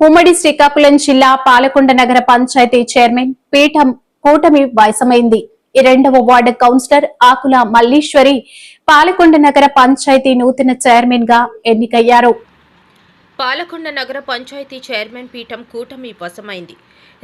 ఉమ్మడి శ్రీకాకుళం జిల్లా పాలకొండ నగర పంచాయతీ చైర్మన్ పీఠం కూటమి వయసమైంది ఈ రెండవ వార్డు కౌన్సిలర్ ఆకుల మల్లీశ్వరి పాలకొండ నగర పంచాయతీ నూతన చైర్మన్గా ఎన్నికయ్యారు. పాలకొండ నగర పంచాయతీ చైర్మన్ పీఠం కూటమి వశమైంది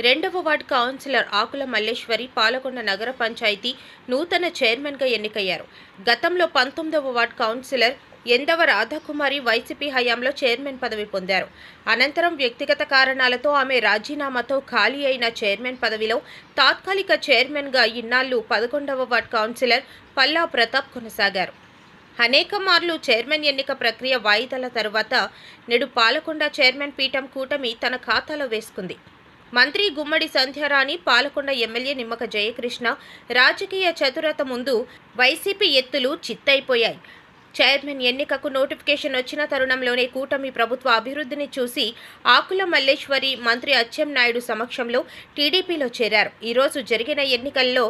రెండవ వార్డు కౌన్సిలర్ ఆకుల మల్లేశ్వరి పాలకొండ నగర పంచాయతీ నూతన చైర్మన్గా ఎన్నికయ్యారు. గతంలో పంతొమ్మిదవ ward councillor Endava Radhakumari YCP హయాంలో చైర్మన్ పదవి పొందారు. అనంతరం వ్యక్తిగత కారణాలతో ఆమె రాజీనామాతో ఖాళీ అయిన చైర్మన్ పదవిలో తాత్కాలిక చైర్మన్గా ఇన్నాళ్ళు పదకొండవ వార్డ్ కౌన్సిలర్ పల్లా ప్రతాప్ కొనసాగారు. అనేక మార్లు చైర్మన్ ఎన్నిక ప్రక్రియ వాయిదాల తరువాత నేడు పాలకొండ చైర్మన్ పీఠం కూటమి తన ఖాతాలో వేసుకుంది. మంత్రి గుమ్మడి సంధ్యారాణి పాలకొండ ఎమ్మెల్యే నిమ్మక జయకృష్ణ రాజకీయ చతురత ముందు వైసీపీ ఎత్తులు చిత్తైపోయాయి. చైర్మన్ ఎన్నికకు నోటిఫికేషన్ వచ్చిన తరుణంలోనే కూటమి ప్రభుత్వ అభివృద్ధిని చూసి ఆకుల మల్లేశ్వరి మంత్రి అచ్చెం నాయుడు సమక్షంలో టీడీపీలో చేరారు. ఈరోజు జరిగిన ఎన్నికల్లో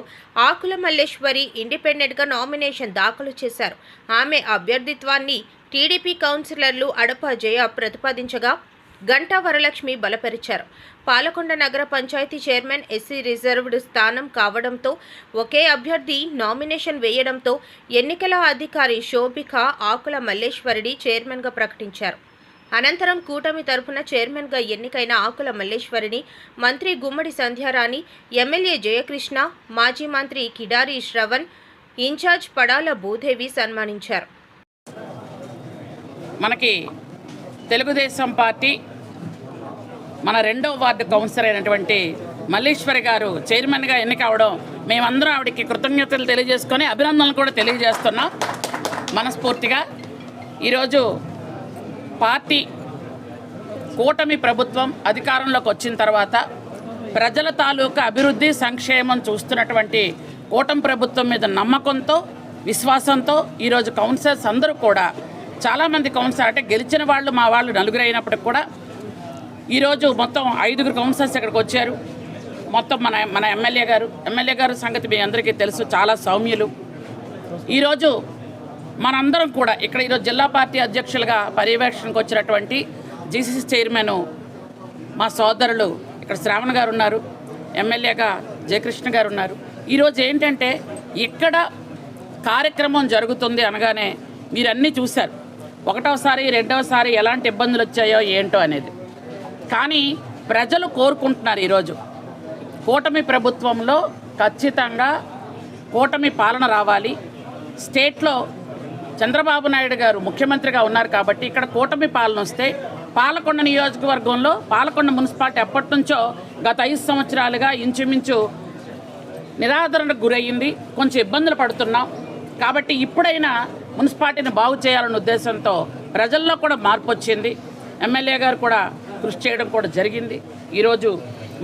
ఆకుల మల్లేశ్వరి ఇండిపెండెంట్గా నామినేషన్ దాఖలు చేశారు. ఆమె అభ్యర్థిత్వాన్ని టీడీపీ కౌన్సిలర్లు అడప జయ ప్రతిపాదించగా గంటా వరలక్ష్మి బలపరిచారు. పాలకొండ నగర పంచాయతీ చైర్మన్ ఎస్సీ రిజర్వ్డ్ స్థానం కావడంతో ఒకే అభ్యర్థి నామినేషన్ వేయడంతో ఎన్నికల అధికారి శోభిక ఆకుల మల్లేశ్వరిని చైర్మన్గా ప్రకటించారు. అనంతరం కూటమి తరఫున చైర్మన్గా ఎన్నికైన ఆకుల మల్లేశ్వరిని మంత్రి గుమ్మడి సంధ్యారాణి ఎమ్మెల్యే జయకృష్ణ మాజీ మంత్రి కిడారి శ్రవణ్ ఇన్ఛార్జ్ పడాల భూదేవి సన్మానించారు. మనకి తెలుగుదేశం పార్టీ మన రెండవ వార్డు కౌన్సిలర్ అయినటువంటి మల్లీశ్వరి గారు చైర్మన్గా ఎన్నికవడం మేమందరం ఆవిడకి కృతజ్ఞతలు తెలియజేసుకొని అభినందనలు కూడా తెలియజేస్తున్నాం. మనస్ఫూర్తిగా ఈరోజు పార్టీ కూటమి ప్రభుత్వం అధికారంలోకి వచ్చిన తర్వాత ప్రజల తాలూకా అభివృద్ధి సంక్షేమం చూస్తున్నటువంటి కూటమి ప్రభుత్వం మీద నమ్మకంతో విశ్వాసంతో ఈరోజు కౌన్సిలర్స్ అందరూ కూడా చాలామంది కౌన్సిలర్ అంటే గెలిచిన వాళ్ళు మా వాళ్ళు నలుగురు అయినప్పటికి కూడా ఈరోజు మొత్తం ఐదుగురు కౌన్సిలర్స్ ఇక్కడికి వచ్చారు. మొత్తం మన మన ఎమ్మెల్యే గారు. ఎమ్మెల్యే గారు సంగతి మీ అందరికీ తెలుసు చాలా సౌమ్యులు. ఈరోజు మనందరం కూడా ఇక్కడ ఈరోజు జిల్లా పార్టీ అధ్యక్షులుగా పర్యవేక్షణకు వచ్చినటువంటి జీసీసీ చైర్మన్ మా సోదరులు ఇక్కడ శ్రావణ్ గారు ఉన్నారు ఎమ్మెల్యేగా జయకృష్ణ గారు ఉన్నారు. ఈరోజు ఏంటంటే ఇక్కడ కార్యక్రమం జరుగుతుంది అనగానే మీరు అన్నీ చూశారు. ఒకటోసారి రెండవసారి ఎలాంటి ఇబ్బందులు వచ్చాయో ఏంటో అనేది. కానీ ప్రజలు కోరుకుంటున్నారు ఈరోజు. కూటమి ప్రభుత్వంలో ఖచ్చితంగా కూటమి పాలన రావాలి. స్టేట్లో చంద్రబాబు నాయుడు గారు ముఖ్యమంత్రిగా ఉన్నారు కాబట్టి ఇక్కడ కూటమి పాలన వస్తే పాలకొండ నియోజకవర్గంలో పాలకొండ మున్సిపాలిటీ ఎప్పటి నుంచో గత ఐదు సంవత్సరాలుగా ఇంచుమించు నిరాదరణకు గురయ్యింది కొంచెం ఇబ్బందులు పడుతున్నాం. కాబట్టి ఇప్పుడైనా మున్సిపాలిటీని బాగు చేయాలన్న ఉద్దేశంతో ప్రజల్లో కూడా మార్పు వచ్చింది. ఎమ్మెల్యే గారు కూడా కృషి చేయడం కూడా జరిగింది. ఈరోజు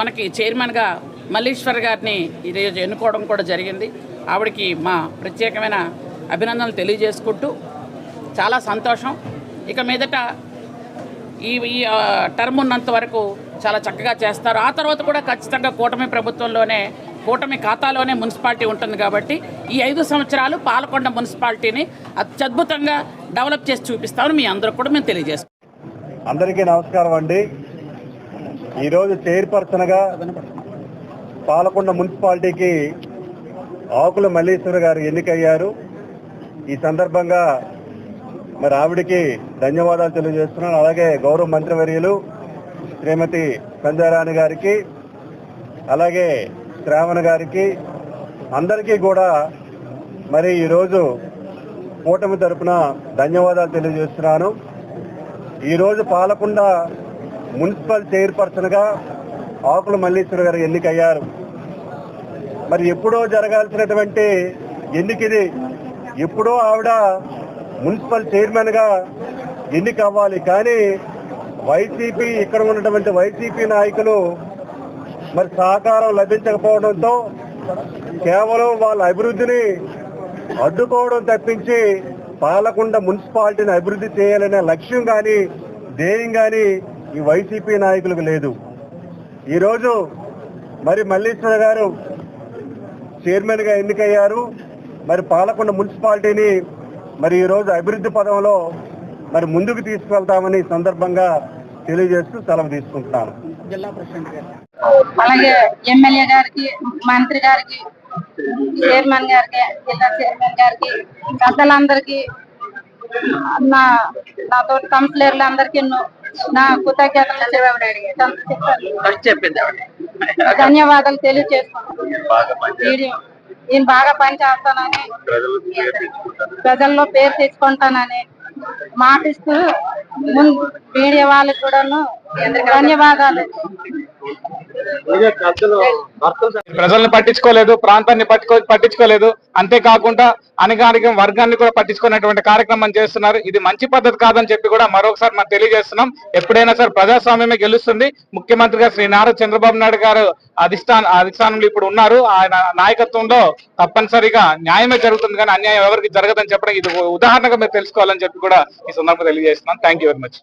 మనకి చైర్మన్గా మల్లీశ్వర్ గారిని ఈరోజు ఎన్నుకోవడం కూడా జరిగింది. ఆవిడకి మా ప్రత్యేకమైన అభినందనలు తెలియజేసుకుంటూ చాలా సంతోషం. ఇక మీదట ఈ ఈ టర్మ్ ఉన్నంత వరకు చాలా చక్కగా చేస్తారు. ఆ తర్వాత కూడా ఖచ్చితంగా కూటమి ప్రభుత్వంలోనే కూటమి ఖాతాలోనే మున్సిపాలిటీ ఉంటుంది కాబట్టి ఈ ఐదు సంవత్సరాలు పాలకొండ మున్సిపాలిటీని అత్యద్భుతంగా డెవలప్ చేసి చూపిస్తామని మీ అందరూ కూడా మేము తెలియజేస్తాం అందరికీ నమస్కారం అండి. ఈరోజు చైర్పర్సన్గా పాలకొండ మున్సిపాలిటీకి ఆకుల మల్లేశ్వర గారు ఎన్నికయ్యారు. ఈ సందర్భంగా మరి ఆవిడికి ధన్యవాదాలు తెలియజేస్తున్నాను. అలాగే గౌరవ మంత్రివర్యులు శ్రీమతి సంధ్యారాణి గారికి అలాగే శ్రావణ గారికి అందరికీ కూడా మరి ఈరోజు కూటమి తరపున ధన్యవాదాలు తెలియజేస్తున్నాను. ఈరోజు పాలకొండ మున్సిపల్ చైర్పర్సన్గా ఆకుల మల్లీశ్వర గారు ఎన్నికయ్యారు. మరి ఎప్పుడో జరగాల్సినటువంటి ఎన్నికది ఎప్పుడో ఆవిడ మున్సిపల్ చైర్మన్గా ఎన్నిక అవ్వాలి కానీ వైసీపీ ఇక్కడ ఉన్నటువంటి వైసీపీ నాయకులు మరి సహకారం లభించకపోవడంతో కేవలం వాళ్ళ అభివృద్ధిని అడ్డుకోవడం తప్పించి పాలకొండ మున్సిపాలిటీని అభివృద్ధి చేయాలనే లక్ష్యం కానీ ధ్యేయం కానీ ఈ వైసీపీ నాయకులకు లేదు. ఈరోజు మరి మల్లీశ్వర గారు చైర్మన్గా ఎన్నికయ్యారు. మరి పాలకొండ మున్సిపాలిటీని మరి ఈరోజు అభివృద్ధి పదంలో మరి ముందుకు తీసుకువెళ్తామని సందర్భంగా తెలియజేస్తూ సెలవు తీసుకుంటున్నాను. అలాగే ఎమ్మెల్యే గారికి మంత్రి గారికి చైర్మన్ గారికి జిల్లా చైర్మన్ గారికి పెద్దలందరికీ నా నాతో కౌన్సిలర్లు అందరికీ నా కృతజ్ఞతలు. ధన్యవాదాలు తెలియజేస్తున్నాను వీడియో నేను బాగా పని చేస్తానని ప్రజల్లో పేరు తెచ్చుకుంటానని మాటిస్తూ ముందు మీడియా వాళ్ళకి కూడాను ధన్యవాదాలు. ప్రజల్ని పట్టించుకోలేదు ప్రాంతాన్ని పట్టుకో పట్టించుకోలేదు. అంతేకాకుండా అణగారిక వర్గాన్ని కూడా పట్టించుకునేటువంటి కార్యక్రమం చేస్తున్నారు. ఇది మంచి పద్ధతి కాదని చెప్పి కూడా మరొకసారి మనం తెలియజేస్తున్నాం. ఎప్పుడైనా సరే ప్రజాస్వామ్యమే గెలుస్తుంది. ముఖ్యమంత్రిగా శ్రీ నారా చంద్రబాబు నాయుడు గారు అధిష్టాన అధిష్టానంలో ఇప్పుడు ఉన్నారు. ఆయన నాయకత్వంలో తప్పనిసరిగా న్యాయమే జరుగుతుంది కానీ అన్యాయం ఎవరికి జరగదని చెప్పడం ఇది ఉదాహరణగా మీరు తెలుసుకోవాలని చెప్పి కూడా ఈ సందర్భంగా తెలియజేస్తున్నాం. Thank you very much